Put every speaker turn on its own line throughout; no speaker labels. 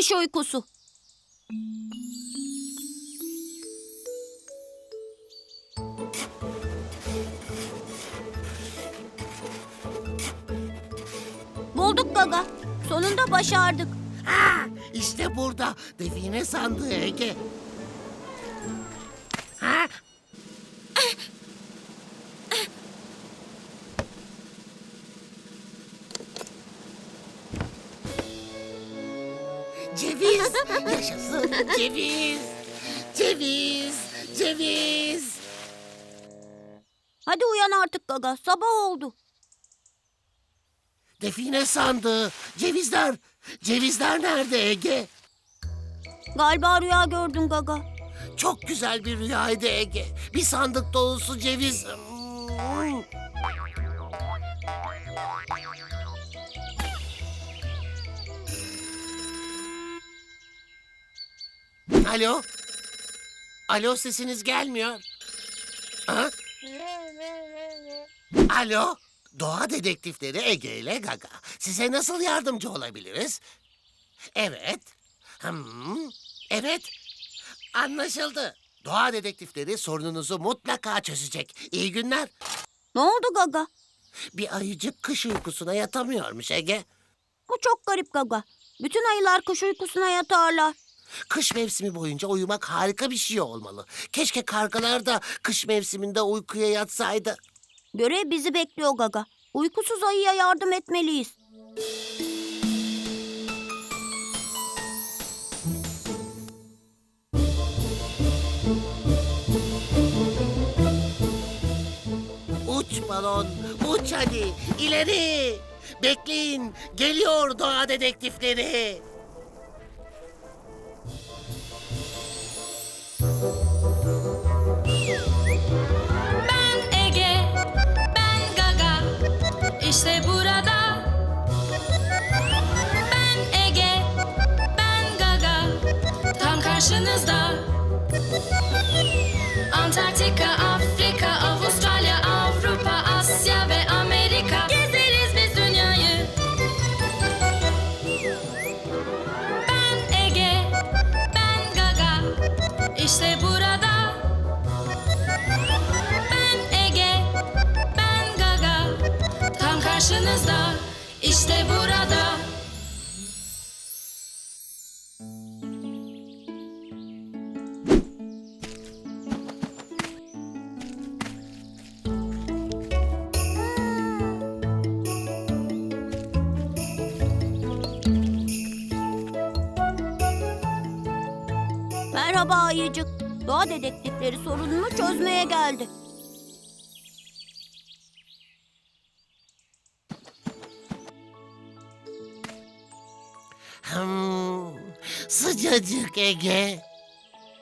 Kış uykusu. Bulduk Gaga. Sonunda başardık.
Ha, işte burada define sandığı Ege. Ha? Ceviz, yaşasın ceviz, ceviz, ceviz.
Hadi uyan artık Gaga. Sabah oldu.
Define sandığı, cevizler, cevizler nerede Ege?
Galiba rüya gördün Gaga.
Çok güzel bir rüyaydı Ege. Bir sandık dolusu ceviz. Hmm. Alo? Alo sesiniz gelmiyor. Ha? Alo? Doğa dedektifleri Ege ile Gaga. Size nasıl yardımcı olabiliriz? Evet. Hmm, evet. Anlaşıldı. Doğa dedektifleri sorununuzu mutlaka çözecek. İyi günler.
Ne oldu Gaga?
Bir ayıcık kış uykusuna yatamıyormuş Ege.
Bu çok garip Gaga. Bütün ayılar kış uykusuna yatarlar.
Kış mevsimi boyunca uyumak harika bir şey olmalı. Keşke kargalar da kış mevsiminde uykuya yatsaydı.
Görev bizi bekliyor Gaga. Uykusuz ayıya yardım etmeliyiz.
Uç balon, uç hadi, ileri. Bekleyin, geliyor doğa dedektifleri.
Karşınızda. Antarktika, Afrika, Avustralya, Avrupa, Asya ve Amerika. Gezeriz biz dünyayı. Ben Ege, ben Gaga, işte burada. Ben Ege, ben Gaga, tam karşınızda, işte burada.
Merhaba ayıcık. Doğa dedektifleri sorununu çözmeye geldi.
Hmm, sıcacık Ege.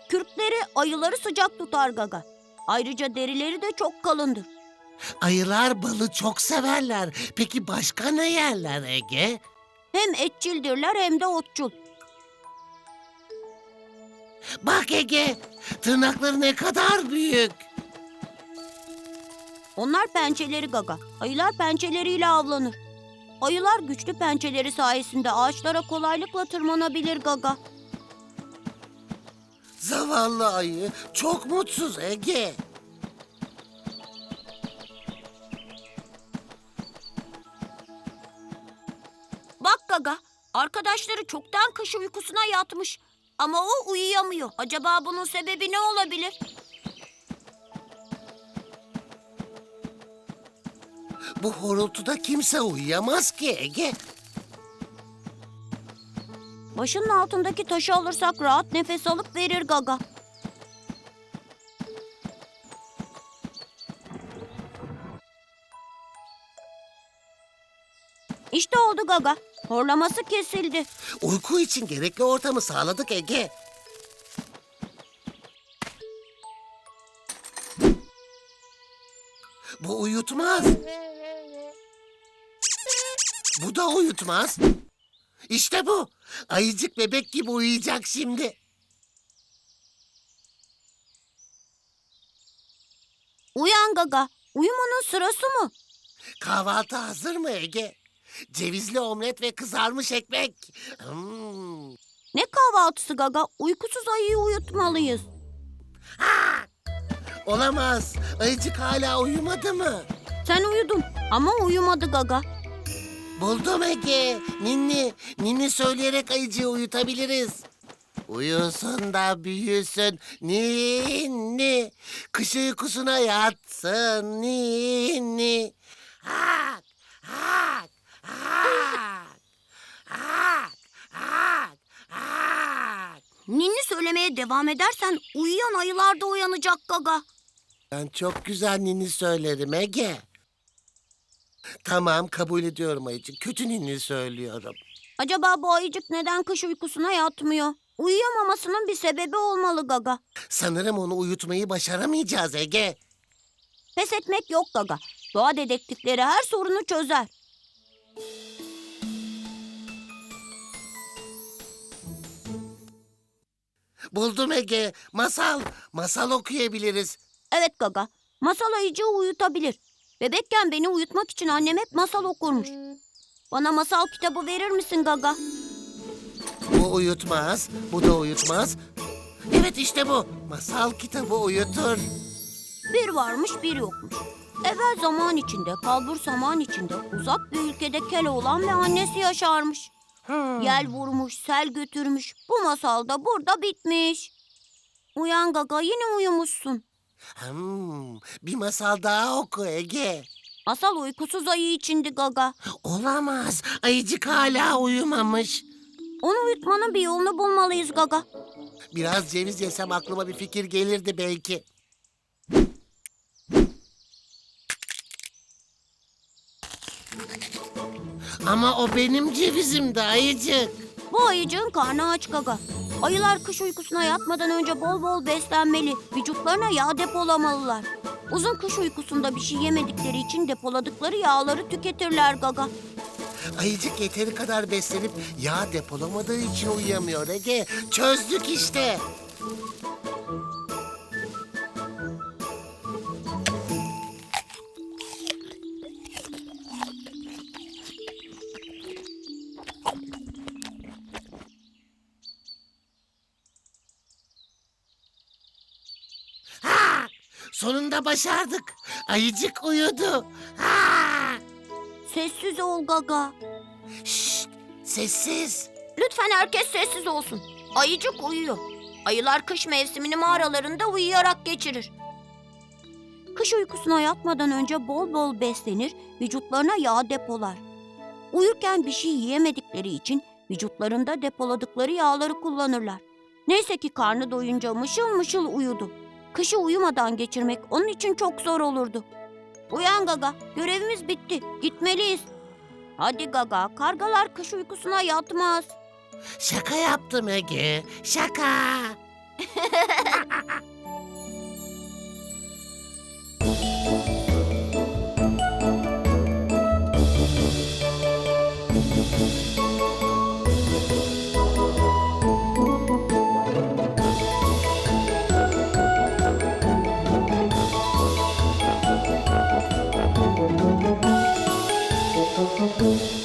Kürkleri ayıları sıcak tutar Gaga. Ayrıca derileri de çok kalındır.
Ayılar balı çok severler. Peki başka ne yerler Ege?
Hem etçildirler hem de otçul.
Bak Ege, tırnakları ne kadar büyük.
Onlar pençeleri Gaga. Ayılar pençeleriyle avlanır. Ayılar güçlü pençeleri sayesinde ağaçlara kolaylıkla tırmanabilir Gaga.
Zavallı ayı çok mutsuz Ege.
Bak Gaga, arkadaşları çoktan kış uykusuna yatmış. Ama o uyuyamıyor. Acaba bunun sebebi ne olabilir?
Bu horultuda kimse uyuyamaz ki Ege.
Başının altındaki taşı alırsak rahat nefes alıp verir Gaga. İşte oldu Gaga. Horlaması kesildi.
Uyku için gerekli ortamı sağladık Ege. Bu uyutmaz. Bu da uyutmaz. İşte bu. Ayıcık bebek gibi uyuyacak şimdi.
Uyan Gaga. Uyumanın sırası mı?
Kahvaltı hazır mı Ege? Cevizli omlet ve kızarmış ekmek. Hmm.
Ne kahvaltısı Gaga? Uykusuz ayıyı uyutmalıyız.
Olamaz. Ayıcık hala uyumadı mı?
Sen uyudun ama uyumadı Gaga.
Buldum Ege. Ninni. Ninni söyleyerek ayıcığı uyutabiliriz. Uyusun da büyüsün ninni. Kış uykusuna yatsın ninni. Hak, hak, hak, hak, hak.
Ninni söylemeye devam edersen uyuyan ayılar da uyanacak Gaga.
Ben çok güzel ninni söylerim Ege. Tamam kabul ediyorum ayıcık. Kötü ninni söylüyorum.
Acaba bu ayıcık neden kış uykusuna yatmıyor? Uyuyamamasının bir sebebi olmalı Gaga.
Sanırım onu uyutmayı başaramayacağız Ege.
Pes etmek yok Gaga. Doğa dedektifleri her sorunu çözer.
Buldum Ege. Masal. Masal okuyabiliriz.
Evet Gaga, masal ayıcığı uyutabilir. Bebekken beni uyutmak için annem hep masal okurmuş. Bana masal kitabı verir misin Gaga?
Bu uyutmaz. Bu da uyutmaz. Evet işte bu. Masal kitabı uyutur.
Bir varmış bir yokmuş. Evvel zaman içinde, kalbur zaman içinde uzak bir ülkede Keloğlan ve annesi yaşarmış. Yel vurmuş, sel götürmüş. Bu masal da burada bitmiş. Uyan Gaga yine uyumuşsun.
Hmm, bir masal daha oku Ege.
Masal uykusuz ayı içindi Gaga.
Olamaz. Ayıcık hala uyumamış.
Onu uyutmanın bir yolunu bulmalıyız Gaga.
Biraz ceviz yesem aklıma bir fikir gelirdi belki. Ama o benim cevizimdi ayıcık.
Bu ayıcığın karnı aç gaga. Ayılar kış uykusuna yatmadan önce bol bol beslenmeli. Vücutlarına yağ depolamalılar. Uzun kış uykusunda bir şey yemedikleri için depoladıkları yağları tüketirler gaga.
Ayıcık yeteri kadar beslenip yağ depolamadığı için uyuyamıyor Ege. Çözdük işte. Sonunda başardık. Ayıcık uyudu. Ha!
Sessiz ol gaga.
Şşt, sessiz.
Lütfen herkes sessiz olsun. Ayıcık uyuyor. Ayılar kış mevsimini mağaralarında uyuyarak geçirir. Kış uykusuna yatmadan önce bol bol beslenir, vücutlarına yağ depolar. Uyurken bir şey yiyemedikleri için vücutlarında depoladıkları yağları kullanırlar. Neyse ki karnı doyunca mışıl mışıl uyudu. Kışı uyumadan geçirmek onun için çok zor olurdu. Uyan Gaga, görevimiz bitti. Gitmeliyiz. Hadi Gaga, kargalar kış uykusuna yatmaz.
Şaka yaptım Ege, şaka. Thank.